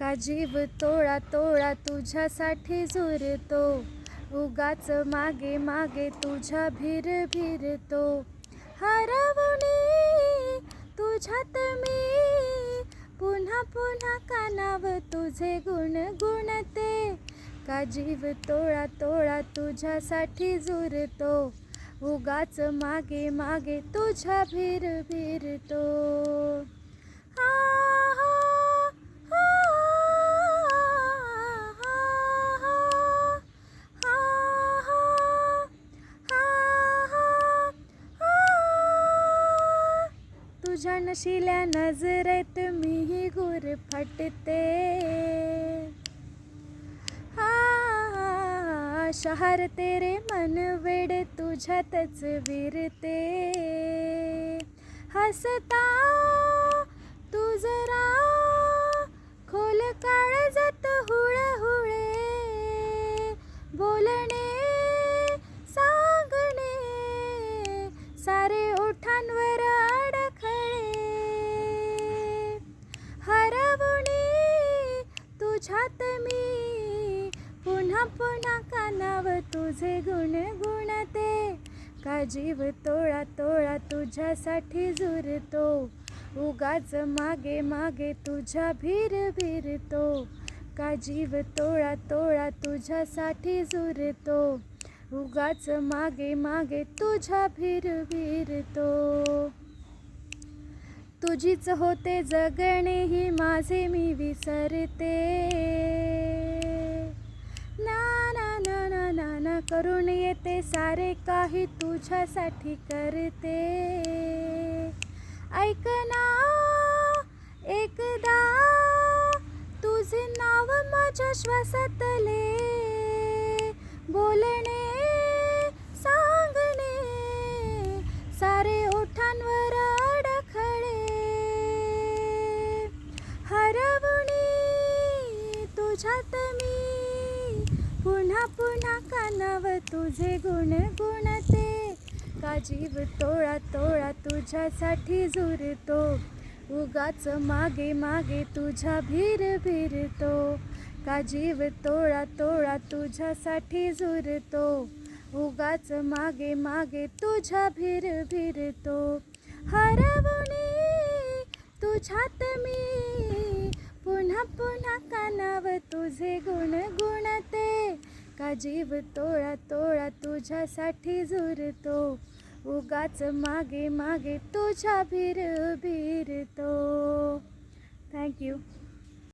का जीव तोळा तोळा तुझ्यासाठी झुरतो? उगाच मागे मागे तुझ्या भिर भिरतो. हरवणे तुझ्यात मी. पुन्हा पुन्हा कानाव तुझे गुण गुणते. का जीव तोळा तोळा तुझ्यासाठी झुरतो? उगाच मागे मागे तुझ्या भिर भिरतो. तुझ्या नजरेत मीही गुर फटते. हा शहर तेरे मन वेड तुझ्यातच विरते. हसता तू जरा तुझ्यात मी. पुन्हा पुन्हा कानाव तुझे गुण गुणते. का जीव तोळा तोळा तुझ्यासाठी झुरतो? उगाच मागे मागे तुझ्या भीर भिरतो. का जीव तोळा तोळा तुझ्यासाठी झुरतो? उगाच मागे मागे तुझ्या भीर भिरतो. तुझीच होते जगणे ही माझे मी विसरते. ना ना ना ना ना ना करून येते सारे काही तुझ्यासाठी करते. ऐक ना एकदा तुझे नाव माझ्या श्वासातले तुझ्यात मी. पुन्हा पुन्हा कानाव तुझे गुण गुणते. का जीव तोळा तोळा तुझ्यासाठी झुरतो. उगाच मागे मागे तुझ्या भीर भिरतो. का जीव तोळा तोळा तुझ्यासाठी झुरतो. उगाच मागे मागे तुझ्या भीर भिरतो. हरवणे तुझ्यात मी. पुन्हा पुन्हा कानाव तुझे गुण गुणते. का जीव तोळा तोळा तुझ्यासाठी झुरतो. उगाच मागे मागे तुझ्या भिर भिरतो. थँक्यू